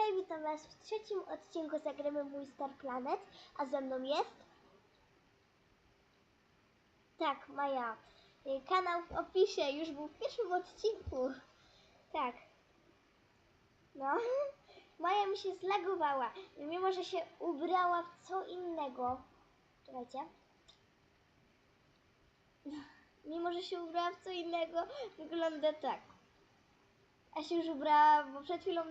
Hej, witam Was w trzecim odcinku zagramy mój Star Planet, a ze mną jest... Tak, Maja. Y, Kanał w opisie, już był w pierwszym odcinku. Tak. No. Maja mi się zlagowała, mimo że się ubrała w co innego. Czekajcie. Mimo, że się ubrała w co innego, wygląda tak. A się już ubrała, bo przed chwilą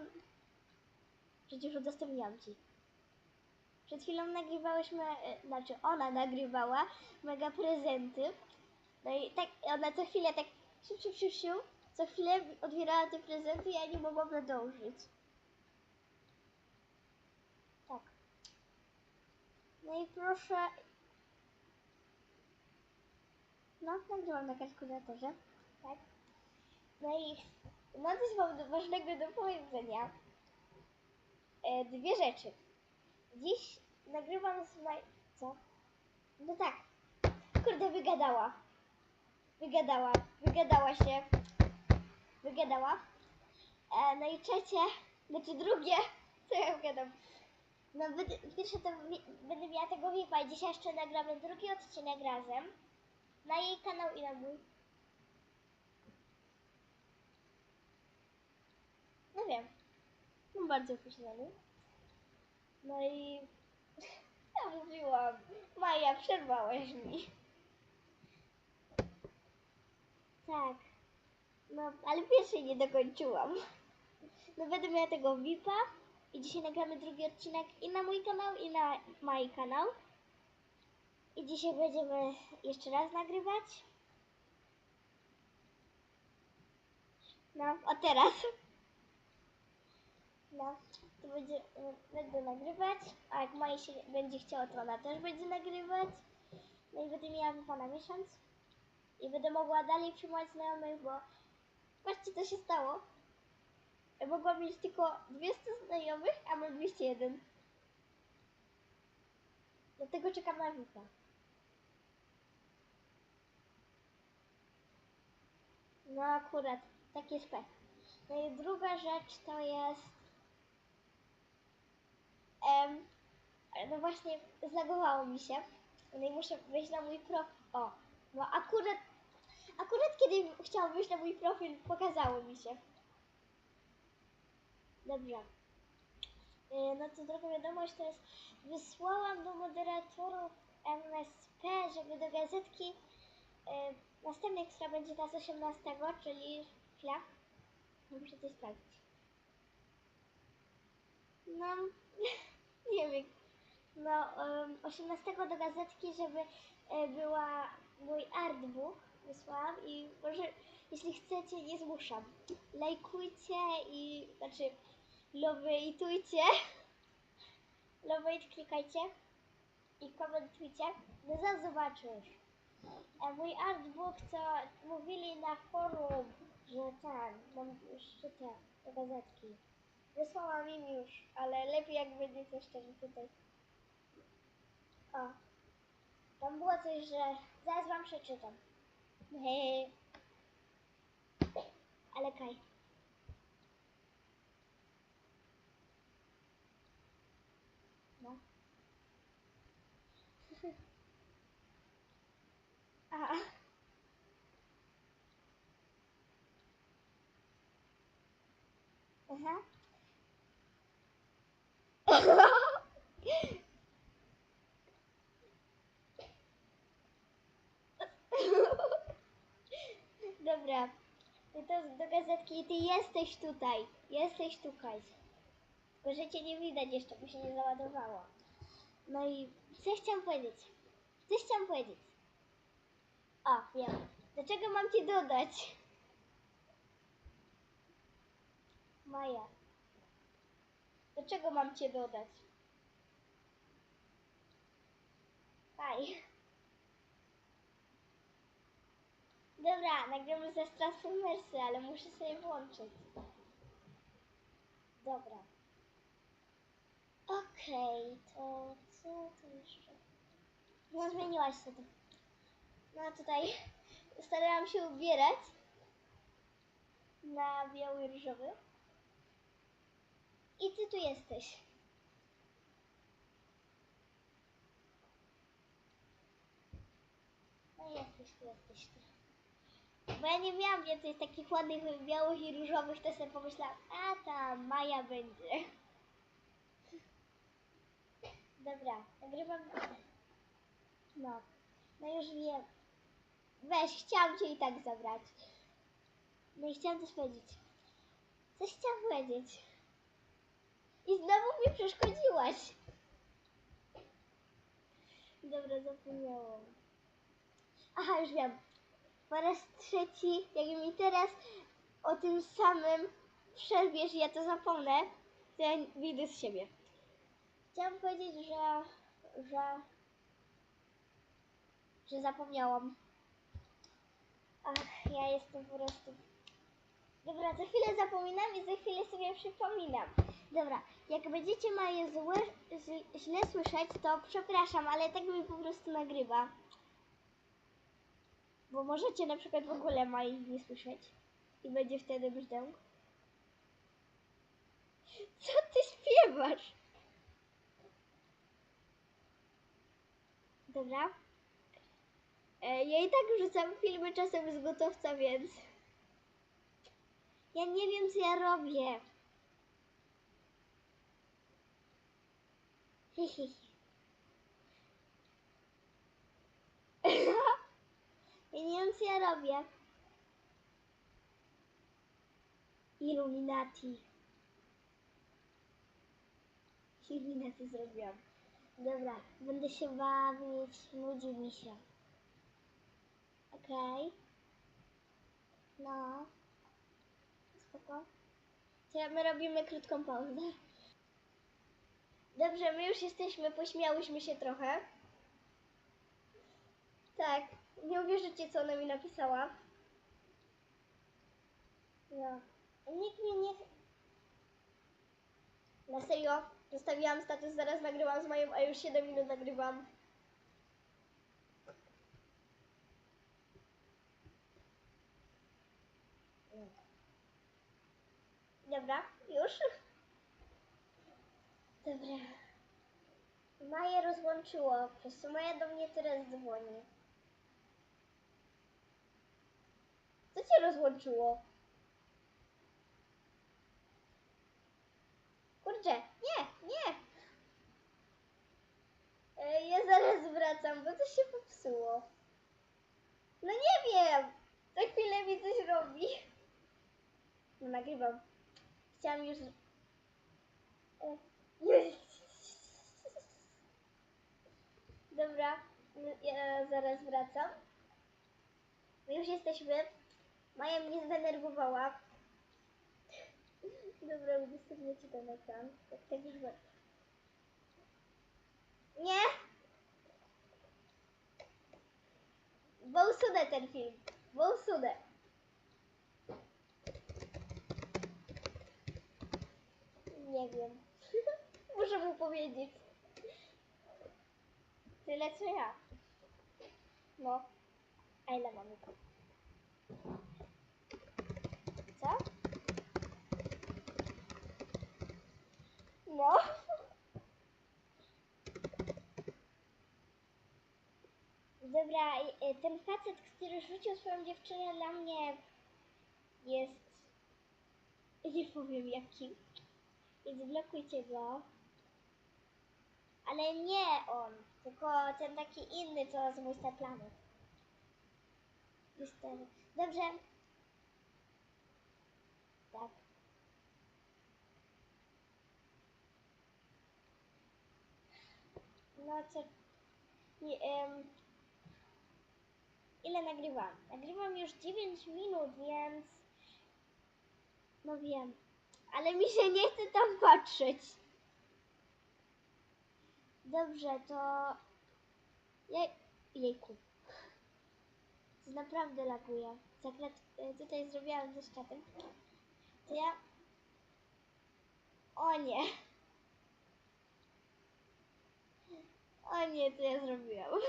Przecież udostępniłam ci. Przed chwilą nagrywałyśmy, e, znaczy ona nagrywała mega prezenty. No i tak, ona co chwilę tak siu, siu, siu, co chwilę otwierała te prezenty i ja nie mogłam nadążyć. Tak. No i proszę... No, nagrywam na kalkulatorze. Tak. No i no coś mam ważnego do powiedzenia e, dwie rzeczy. Dziś nagrywam z Maj... Co? No tak. Kurde, wygadała. Wygadała. Wygadała się. Wygadała. E, no i trzecie, znaczy drugie, co ja gadam. No pierwsze to będę miała tego VIPa i dzisiaj jeszcze nagramy drugi odcinek razem. Na jej kanał i na mój. No wiem. No bardzo opóźniony. No i ja mówiłam, Maja, przerwałeś mi. Tak. No, ale pierwszej nie dokończyłam. No będę miała tego VIPa i dzisiaj nagramy drugi odcinek i na mój kanał, i na mój kanał. I dzisiaj będziemy jeszcze raz nagrywać. No, o teraz. No, to będzie, y, będę nagrywać, a jak Maja się będzie chciała, to ona też będzie nagrywać. No i będę miała wypa miesiąc. I będę mogła dalej przyjmować znajomych, bo patrzcie co się stało. Mogłam mieć tylko 200 znajomych, a mam 201. Dlatego czekam na wypa. No akurat, taki jest pech. No i druga rzecz to jest No właśnie zlagowało mi się. No i muszę wejść na mój profil. O, no akurat, akurat kiedy chciałam wejść na mój profil, pokazało mi się. Dobrze. Y, No to druga wiadomość to jest, wysłałam do moderatorów MSP, żeby do gazetki y, następnej, która będzie teraz 18, czyli chwila. Muszę coś sprawdzić. No, nie wiem. No, em, 18 do gazetki, żeby e, była mój artbook, wysłałam i może, jeśli chcecie, nie zmuszam. Lajkujcie i, znaczy, lobejtujcie. Lobejt klikajcie i komentujcie. No zaraz zobaczysz. Mój artbook, co mówili na forum, że mam jeszcze te, do gazetki. Wysłałam im już, ale lepiej jak będziecie szczerzy tutaj. O. Tam było coś, że zaraz wam przeczytam. Hehe. Ale kaj. No. A. Aha. Dobra. No to do gazetki ty jesteś tutaj. Jesteś tutaj. Tylko że cię nie widać jeszcze, bo się nie załadowało. No i co chciałam powiedzieć? Co chciałam powiedzieć? O, wiem. Do czego mam ci dodać? Maja. Do czego mam cię dodać? Faj. Dobra, nagramy ze Transformersy, ale muszę sobie włączyć. Dobra. Okej, to co tu jeszcze? No zmieniłaś się to. No tutaj starałam się ubierać na biały i różowy. I ty tu jesteś. No jesteś tu, jesteś tu. Bo ja nie miałam więcej takich ładnych, białych i różowych, to sobie pomyślałam, a ta Maja będzie. Dobra, nagrywam. No, no już wiem. Weź, chciałam cię i tak zabrać. No i chciałam coś powiedzieć. Coś chciałam powiedzieć. I znowu mi przeszkodziłaś. Dobra, zapomniałam. Aha, już wiem. Po raz trzeci, jak mi teraz o tym samym przerwiesz, ja to zapomnę, to ja wyjdę z siebie. Chciałam powiedzieć, że, że, że zapomniałam. Ach, ja jestem po prostu... Dobra, za chwilę zapominam i za chwilę sobie przypominam. Dobra, jak będziecie moje złe, źle słyszeć, to przepraszam, ale tak mi po prostu nagrywa. Bo możecie na przykład w ogóle moich nie słyszeć i będzie wtedy brzdęk. Co ty śpiewasz? Dobra. E, ja i tak wrzucam filmy czasem z gotowca, więc... Ja nie wiem, co ja robię. Hihi. Ja robię. Illuminati. Illuminati zrobiłam. Dobra, będę się bawić, nudzi mi się. Okej. No. Spoko. To my robimy krótką pauzę. Dobrze, my już jesteśmy, pośmiałyśmy się trochę. Tak, nie uwierzycie, co ona mi napisała. No. Nikt mnie nie... Na serio? Zostawiłam status, zaraz nagrywam z moją, a już 7 minut nagrywam. Dobra, już? Dobra. Maję rozłączyło, przez co Maja do mnie teraz dzwoni. Cię rozłączyło? Kurczę, nie, nie. Ja zaraz wracam, bo coś się popsuło. No nie wiem. Za chwilę mi coś robi. No nagrywam. Chciałam już... E, Dobra, ja zaraz wracam. My już jesteśmy. Maja mnie zdenerwowała. Dobra, udostępnię ci ten ekran. Tak, tak już be- Nie! Bo usunę ten film. Bo usunę. Nie wiem. Muszę mu powiedzieć. Tyle co ja. No. A ile mamy tu? Co? No. Dobra, y, ten facet, który rzucił swoją dziewczynę dla mnie jest... Nie powiem jaki. Więc blokujcie go. Ale nie on, tylko ten taki inny, co z Mój Planet. Ten. Dobrze. Tak. Em, ile nagrywam? Nagrywam już 9 minut, więc... No wiem. Ale mi się nie chce tam patrzeć. Dobrze, to... Jej... Jejku. To naprawdę laguje. Zakret... Tutaj zrobiłam ze czatem. To ja... O nie. O nie, to ja zrobiłam.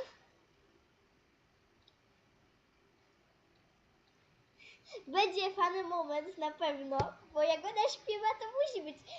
Będzie fany moment na pewno, bo jak ona śpiewa, to musi być